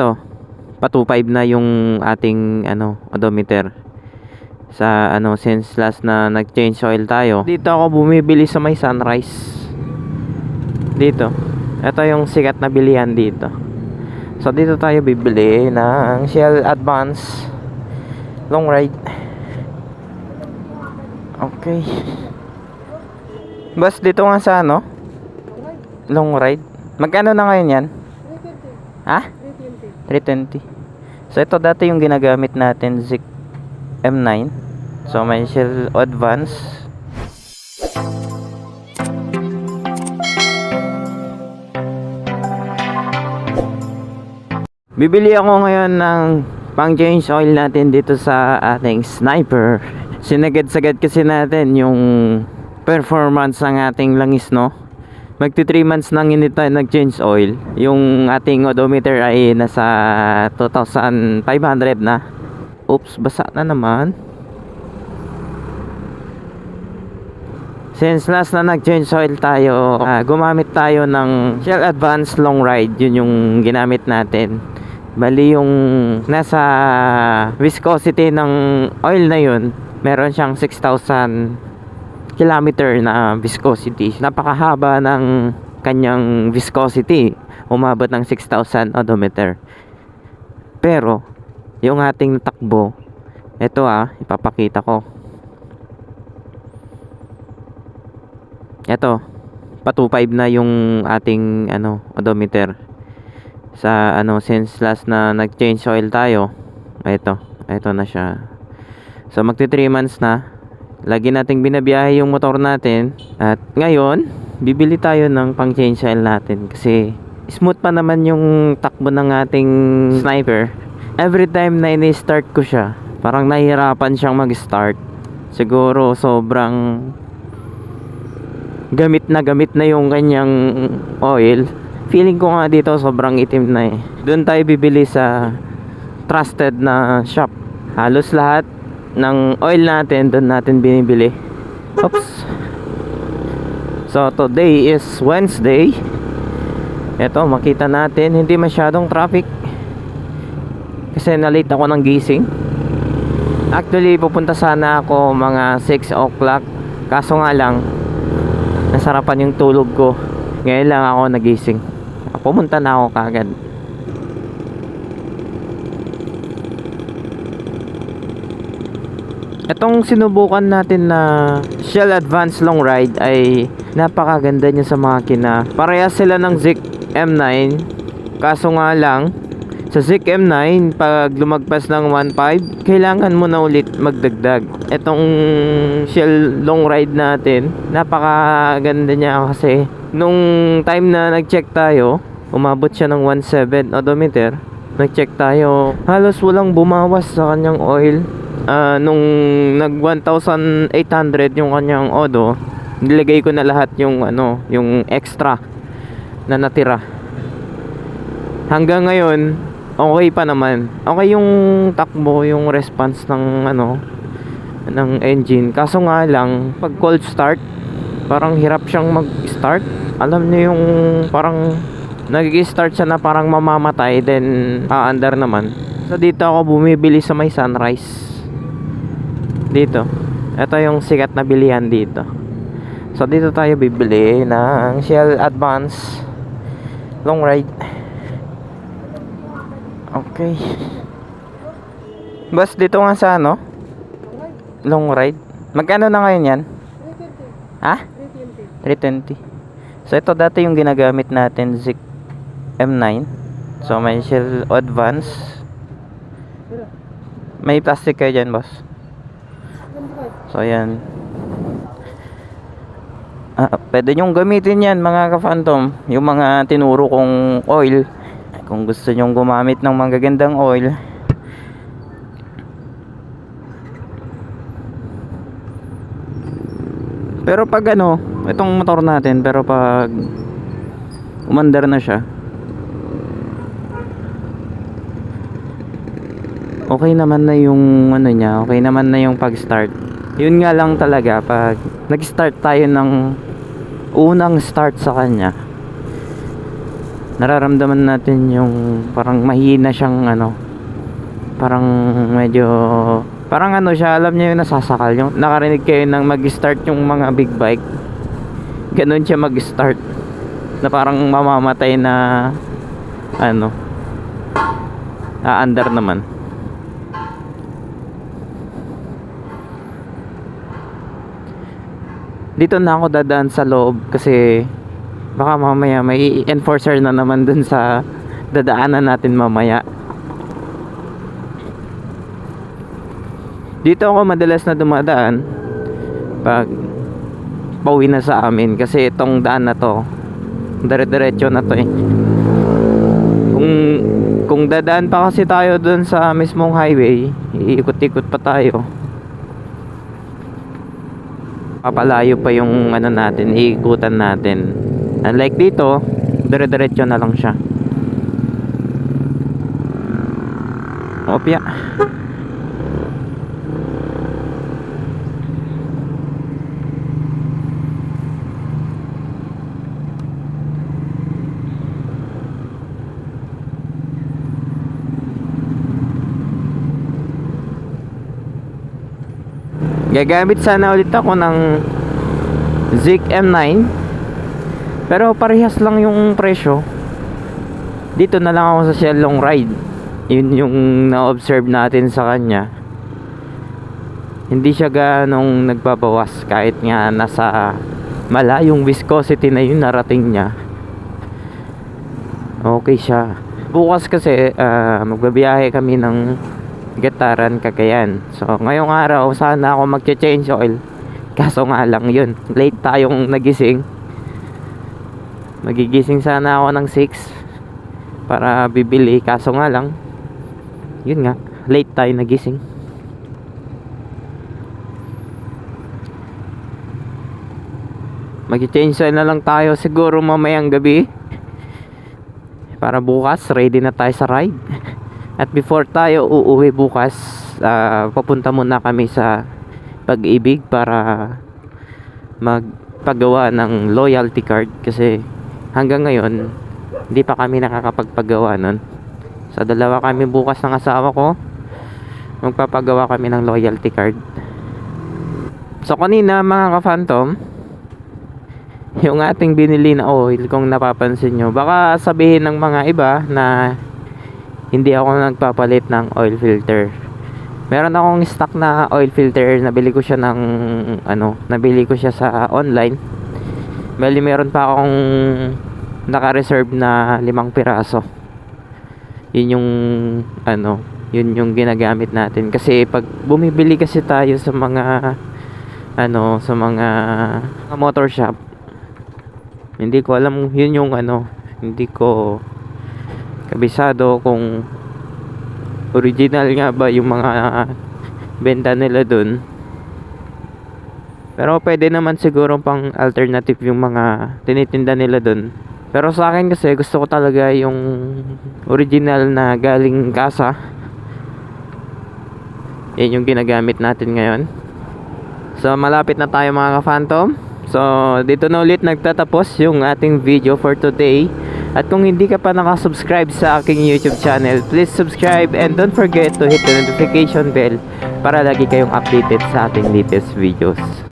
Ito, pa 2.5 na yung ating ano, odometer. Sa ano, since last na nag-change oil tayo. Dito ako bumibili sa may sunrise. Dito. Ito yung sikat na bilihan dito. So dito tayo bibili ng Shell Advance long ride. Okay. Bas dito nga sa ano? Long ride. Magkano na ngayon yan? Ha? 320. So ito dati yung ginagamit natin Zik M9. So may Shell Advance. Bibili ako ngayon ng pang change oil natin dito sa ating sniper. Sinagad-sagad kasi natin yung performance ng ating langis no. Magti 3 months nang hindi tayo nag-change oil. Yung ating odometer ay nasa 2,500 na. Oops, basa na naman. Since last na nag-change oil tayo, ah, gumamit tayo ng Shell Advance Long Ride. Yun yung ginamit natin. Bali yung nasa viscosity ng oil na yun, meron siyang 6,000 kilometer na viscosity. Napakahaba ng kanyang viscosity. Umabot ng 6,000 odometer. Pero, yung ating takbo, ito ah, ipapakita ko. Ito, pa 2.5 na yung ating ano, odometer. Sa ano, since last na nag-change oil tayo, ito, ito na siya. So magti 3 months na. Lagi nating binabiyahe yung motor natin at ngayon, bibili tayo ng pang change oil natin kasi smooth pa naman yung takbo ng ating sniper. Every time na ini-start ko siya, parang nahihirapan siyang mag-start. Siguro sobrang gamit na gamit na yung kanyang oil. Feeling ko nga dito sobrang itim na eh. Doon tayo bibili sa trusted na shop. Halos lahat ng oil natin doon natin binibili. Oops. So today is Wednesday. Ito makita natin hindi masyadong traffic. Kasi na-late ako ng gising. Actually pupunta sana ako mga 6 o'clock. Kaso nga lang nasarapan yung tulog ko. Ngayon lang ako nagising. Pumunta na ako kagad. Itong sinubukan natin na Shell Advance Long Ride ay napakaganda niya sa makina. Parehas sila ng Zik M9. Kaso nga lang, sa Zik M9, pag lumagpas ng 1.5, kailangan mo na ulit magdagdag. Itong Shell Long Ride natin, napakaganda niya kasi nung time na nag-check tayo, umabot siya ng 1.7 odometer. Nag-check tayo, halos walang bumawas sa kanyang oil. Ah, nung nag 1,800 yung kanyang odo, nilagay ko na lahat yung ano, yung extra na natira. Hanggang ngayon, okay pa naman. Okay yung takbo, yung response ng ano ng engine. Kaso nga lang, pag cold start, parang hirap siyang mag-start. Alam niyo yung parang nag-start siya na parang mamamatay then aandar naman. So dito ako bumibili sa may sunrise dito. Ito yung sikat na bilihan dito. So dito tayo bibili ng Shell Advance long ride. Okay. Bus dito nga sa ano? Long ride? Magkano na ngayon yan? Ha? 320 so ito dati yung ginagamit natin Zik M9 so may Shell Advance. May plastic kayo dyan boss So ayan. Ah, pwede nyong gamitin yan mga ka-phantom. Yung mga tinuro kong oil. Kung gusto nyong gumamit ng magagandang oil. Pero pag ano, itong motor natin, pero pag umandar na siya, okay naman na yung ano niya, okay naman na yung pag-start. Yun nga lang talaga pag nag-start tayo ng unang start sa kanya. nararamdaman natin yung parang mahina siyang ano parang medyo parang ano siya alam niyo yung nasasakal yung nakarinig kayo ng mag-start yung mga big bike ganun siya mag-start na parang mamamatay na ano aandar naman dito na ako dadaan sa loob kasi baka mamaya may enforcer na naman dun sa dadaanan natin mamaya. Dito ako madalas na dumadaan pag pauwi na sa amin kasi itong daan na to dire-diretso na to eh. Kung kung dadaan pa kasi tayo dun sa mismong highway iikot-ikot pa tayo papalayo pa yung ano natin iikutan natin. Unlike dito dire-diretso na lang siya. Opya Gagamit sana ulit ako ng Zik M9 Pero parehas lang yung presyo. Dito na lang ako sa Shell Long Ride. Yun yung na-observe natin sa kanya. Hindi siya ganong nagbabawas Kahit nga nasa malayong viscosity na yun narating niya. Okay siya. Bukas kasi ah, magbabiyahe kami ng Gataran, Cagayan. So, ngayong araw, sana ako magche-change oil. Kaso nga lang yun. Late tayong nagising. Magigising sana ako ng 6 para bibili. Kaso nga lang, yun nga, late tayo nagising. Mag-change oil na lang tayo siguro mamayang gabi. Para bukas, ready na tayo sa ride. At before tayo uuwi bukas, ah, papunta muna kami sa pag-ibig para magpagawa ng loyalty card kasi hanggang ngayon hindi pa kami nakakapagpagawa nun. Sa dalawa kami bukas ng asawa ko, magpapagawa kami ng loyalty card. So kanina mga ka-phantom, yung ating binili na oil kung napapansin nyo, baka sabihin ng mga iba na hindi ako nagpapalit ng oil filter. Meron akong stock na oil filter, nabili ko siya ng ano, nabili ko siya sa online. Bali meron pa akong naka-reserve na limang piraso. Yun yung ano, yun yung ginagamit natin kasi pag bumibili kasi tayo sa mga ano, sa mga motor shop. Hindi ko alam yun yung ano, hindi ko kabisado kung original nga ba yung mga benta nila dun. Pero pwede naman siguro pang alternative yung mga tinitinda nila dun. Pero sa akin kasi gusto ko talaga yung original na galing kasa. Yan yung ginagamit natin ngayon. So malapit na tayo mga ka-phantom. So dito na ulit nagtatapos yung ating video for today at kung hindi ka pa nakasubscribe sa aking YouTube channel, please subscribe and don't forget to hit the notification bell para lagi kayong updated sa ating latest videos.